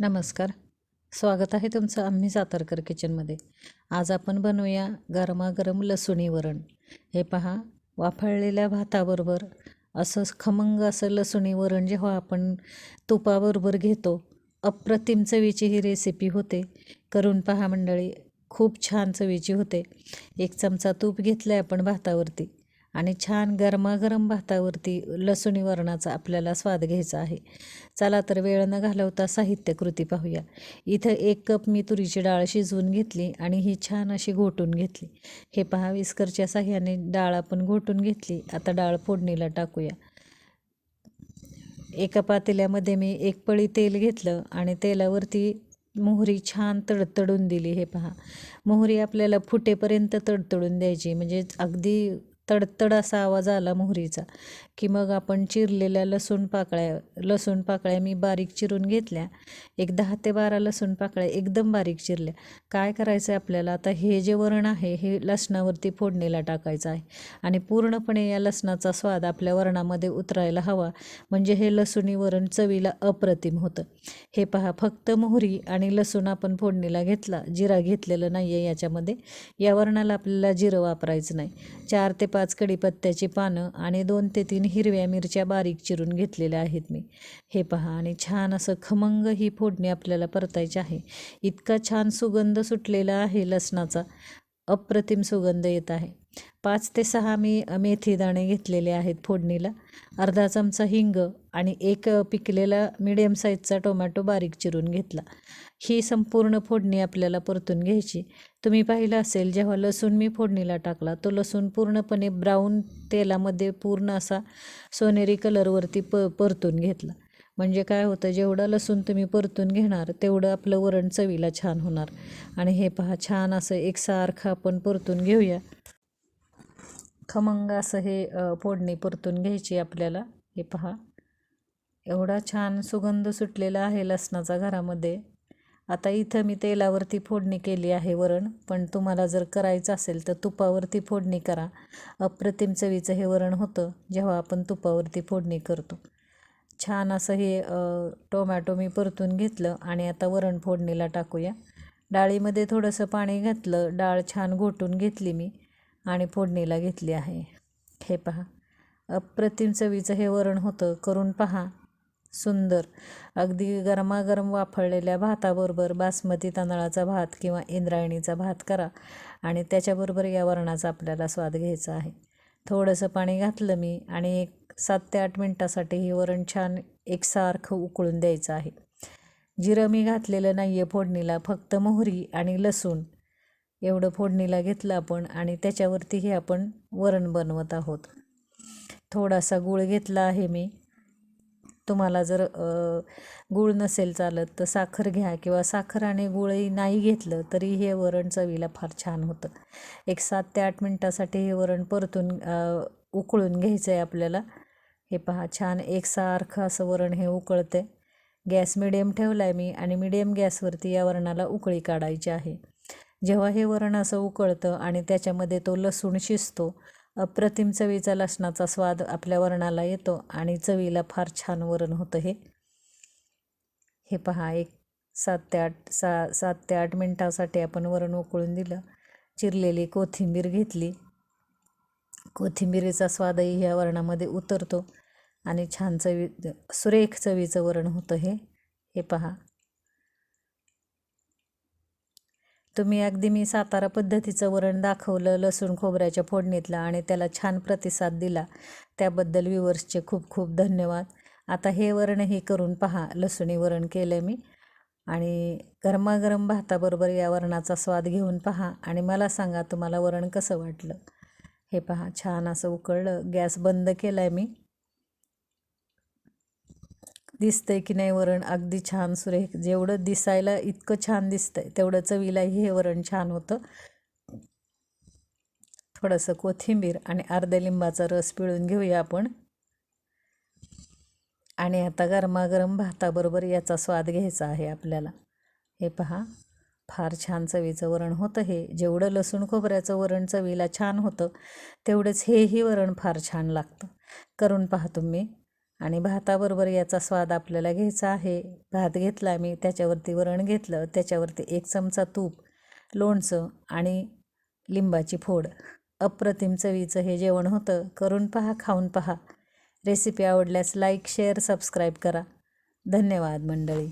नमस्कार. स्वागत आहे तुमचं आम्ही सातारकर किचनमध्ये. आज आपण बनवूया गरमागरम लसुणी वरण. हे पहा वाफळलेल्या भाताबरोबर असं खमंग असं लसुणी वरण जेव्हा आपण तुपाबरोबर घेतो अप्रतिम चवीची ही रेसिपी होते. करून पहा मंडळी खूप छान चवीची होते. एक चमचा तूप घेतलं आहे आपण भातावरती. आणि छान गरमागरम भातावरती लसुणी वरणाचा आपल्याला स्वाद घ्यायचा आहे. चला तर वेळ न घालवता साहित्य कृती पाहूया. इथं एक कप मी तुरीची डाळ शिजवून घेतली आणि ही छान अशी घोटून घेतली. हे पहा विस्करच्या साह्याने डाळ आपण घोटून घेतली. आता डाळ फोडणीला टाकूया. एका पातेल्यामध्ये मी एक पळी तेल घेतलं आणि तेलावरती मोहरी छान तडतडून दिली. हे पहा मोहरी आपल्याला फुटेपर्यंत तडतडून द्यायची. म्हणजे अगदी तडतड असा आवाज आला मोहरीचा की मग आपण चिरलेल्या लसूण पाकळ्या लसूण पाकळ्या मी बारीक चिरून घेतल्या. एक दहा ते बारा लसूण पाकळ्या एकदम बारीक चिरल्या. काय करायचं आहे आपल्याला? आता हे जे वरण आहे हे लसणावरती फोडणीला टाकायचं आहे. आणि पूर्णपणे या लसणाचा स्वाद आपल्या वरणामध्ये उतरायला हवा. म्हणजे हे लसूणी वरण चवीला अप्रतिम होतं. हे पहा फक्त मोहरी आणि लसूण आपण फोडणीला घेतला जिरा घेतलेलं नाही आहे याच्यामध्ये. या वरणाला आपल्याला जिरं वापरायचं नाही. चार ते पाच कढीपत्त्याची पानं आणि दोन ते तीन हिरव्या मिरच्या बारीक चिरून घेतलेल्या आहेत मी. हे पहा आणि छान असं खमंग ही फोडणी आपल्याला परतायची आहे. इतका छान सुगंध सुटलेला आहे लसणाचा. अप्रतिम सुगंध येत आहे. पाच ते सहा मी मेथी दाणे घेतलेले आहेत फोडणीला. अर्धा चमचा हिंग आणि एक पिकलेला मिडियम साईजचा टोमॅटो बारीक चिरून घेतला. ही संपूर्ण फोडणी आपल्याला परतून घ्यायची. तुम्ही पाहिलं असेल जेव्हा लसूण मी फोडणीला टाकला तो लसूण पूर्णपणे ब्राऊन तेलामध्ये पूर्ण असा सोनेरी कलरवरती प परतून घेतला. म्हणजे काय होतं जेवढं लसूण तुम्ही परतून घेणार तेवढं आपलं वरण चवीला छान होणार. आणि हे पहा छान असं एकसारखं आपण परतून घेऊया. खमंग असं हे फोडणी परतून घ्यायची आपल्याला. हे पहा एवढा छान सुगंध सुटलेला आहे लसणाचा घरामध्ये. आता इथं मी तेलावरती फोडणी केली आहे वरण पण तुम्हाला जर करायचं असेल तर तुपावरती फोडणी करा. अप्रतिम चवीचं हे वरण होतं जेव्हा आपण तुपावरती फोडणी करतो. छान असं हे टोमॅटो मी परतून घेतलं आणि आता वरण फोडणीला टाकूया. डाळीमध्ये थोडंसं पाणी घातलं डाळ छान घोटून घेतली मी आणि फोडणीला घेतली आहे. हे पहा. अप्रतिम चवीचं हे वरण होतं. करून पहा. सुंदर. अगदी गरमागरम वाफळलेल्या भाताबरोबर बासमती तांदळाचा भात किंवा इंद्रायणीचा भात करा आणि त्याच्याबरोबर या वरणाचा आपल्याला स्वाद घ्यायचा आहे. थोडंसं पाणी घातलं मी आणि एक सात ते आठ मिनटासाठी हे वरण छान एकसारखं उकळून द्यायचं आहे. जिरं मी घातलेलं नाही आहे फोडणीला फक्त मोहरी आणि लसूण. एवढं फोडणीला घेतलं आपण आणि त्याच्यावरती हे आपण वरण बनवत आहोत. थोडासा गूळ घेतला आहे मी. तुम्हाला जर गूळ नसेल चालत तर साखर घ्या किंवा साखर आणि गुळही नाही घेतलं तरी हे वरण चवीला फार छान होतं. एक सात ते आठ मिनटासाठी हे वरण परतून उकळून घ्यायचं आहे आपल्याला. हे पहा छान एकसारखं असं वरण हे उकळते गॅस मिडियम ठेवला आहे मी आणि मिडियम गॅसवरती या वरणाला उकळी काढायची आहे. जेव्हा हे वरण असं उकळतं आणि त्याच्यामध्ये तो लसूण शिजतो अप्रतिम चवीचा लसणाचा स्वाद आपल्या वरणाला येतो आणि चवीला फार छान वरण होतं हे. हे पहा एक सात ते आठ सा सात ते आठ मिनटासाठी आपण वरण उकळून दिलं. चिरलेली कोथिंबीर घेतली. कोथिंबिरीचा स्वादही ह्या वरणामध्ये उतरतो. आणि छान चवी सुरेख चवीचं वरण होतं हे. हे पहा. तुम्ही अगदी मी सातारा पद्धतीचं वरण दाखवलं लसूण खोबऱ्याच्या फोडणीतलं आणि त्याला छान प्रतिसाद दिला. त्याबद्दल व्ह्युअर्सचे खूप खूप धन्यवाद. आता हे वरणही करून पहा. लसुणी वरण केलं मी. आणि गरमागरम भाताबरोबर या वरणाचा स्वाद घेऊन पहा. आणि मला सांगा तुम्हाला वरण कसं वाटलं. हे पहा छान असं उकळलं. गॅस बंद केला आहे मी. दिसतंय की नाही वरण? अगदी छान सुरेख. जेवढं दिसायला इतकं छान दिसतंय तेवढं चवीलाही हे वरण छान होतं. थोडंसं कोथिंबीर आणि अर्ध्या लिंबाचा रस पिळून घेऊया आपण. आणि आता गरमागरम भाताबरोबर याचा स्वाद घ्यायचा आहे आपल्याला. हे पहा. फार छान चवीचं वरण होतं हे. जेवढं लसूण खोबऱ्याचं वरण चवीला छान होतं तेवढंच हेही वरण फार छान लागतं. करून पहा तुम्ही. आणि भाताबरोबर याचा स्वाद आपल्याला घ्यायचा आहे. भात घेतला मी त्याच्यावरती वरण घेतलं त्याच्यावरती एक चमचा तूप लोणचं आणि लिंबाची फोड. अप्रतिम चवीचं हे जेवण होतं. करून पहा खाऊन पहा. रेसिपी आवडल्यास लाईक शेअर सबस्क्राईब करा. धन्यवाद मंडळी.